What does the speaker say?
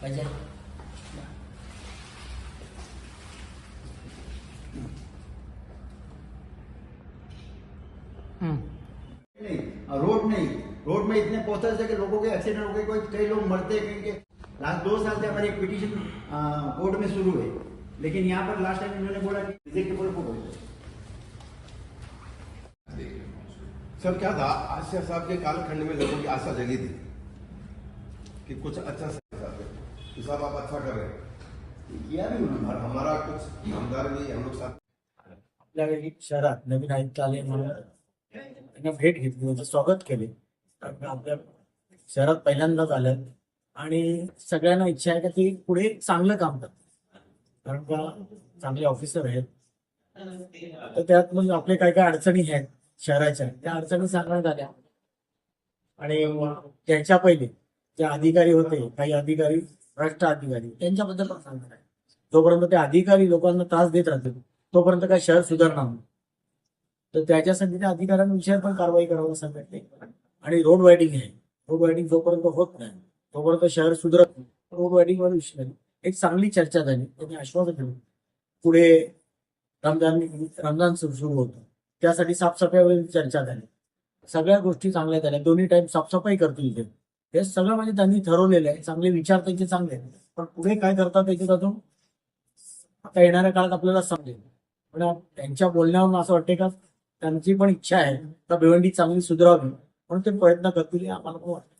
पाहिजे नहीं रोड नहीं। रोड में इतने पहुँचा से कि लोगों के एक्सीडेंट हो गए कोई कई लोग मरते कहीं के लास्ट दो साल से हमारी एक पिटीशन कोर्ट में शुरू है लेकिन यहाँ पर लास्ट टाइम इन्होंने बोला कि रिजेक्टेबल को बोलते सर क्या था? आशिया साहब के कालखंड में लोगों की आशा जगी थी कि कुछ अच्छा साहब हो। कि साहब आप अच्छा कर रहे हैं। किया भी उन्होंने। हमारा कुछ कामगार भी हम लोग साथ आपल्या शहरात नवीन आयुक्त आले म्हणून त्यांना भेट घेतली त्यांचं स्वागत केले. आपल्या शहरात पहिल्यांदाच आल्यात आणि सगळ्यांना इच्छा आहे का ते पुढे चांगलं काम करतात कारण का चांगले ऑफिसर आहेत. तर त्यात मग आपले काय काय अडचणी आहेत? शहराच्या. त्या अडचणी सांगण्यात आल्या. आणि त्याच्या पहिले जे अधिकारी होते काही अधिकारी भ्रष्ट अधिकारी त्यांच्याबद्दल पण सांगणार आहे जोपर्यंत ते अधिकारी लोकांना त्रास देत राहतील तोपर्यंत काय शहर सुधारणार नाही तर त्याच्यासाठी त्या अधिकाऱ्यांविषयी पण कारवाई करावं सांगितले. आणि रोड वायडिंग आहे. रोड वायडिंग जोपर्यंत होत नाही तोपर्यंत शहर सुधारत नाही. रोड वायडिंग वर विषय नाही. एक चांगली चर्चा झाली. त्यांनी आश्वासन दिलं. पुढे रमजान रमजान सुरू होतं. त्यासाठी साफसफाईवर चर्चा झाली. सगळ्या गोष्टी चांगल्या झाल्या. दोन्ही टाइम साफसफाई करतील ते. हे सगळं म्हणजे त्यांनी ठरवलेलं आहे. चांगले विचार त्यांचे चांगले पण पुढे काय करतात त्याच्यात अजून? आता येणाऱ्या काळात आपल्याला समजेल. पण त्यांच्या बोलण्यावरून असं वाटते का? त्यांची पण इच्छा आहे. का भिवंडी चांगली सुधारावी म्हणून ते प्रयत्न करतील आम्हाला पण वाटतं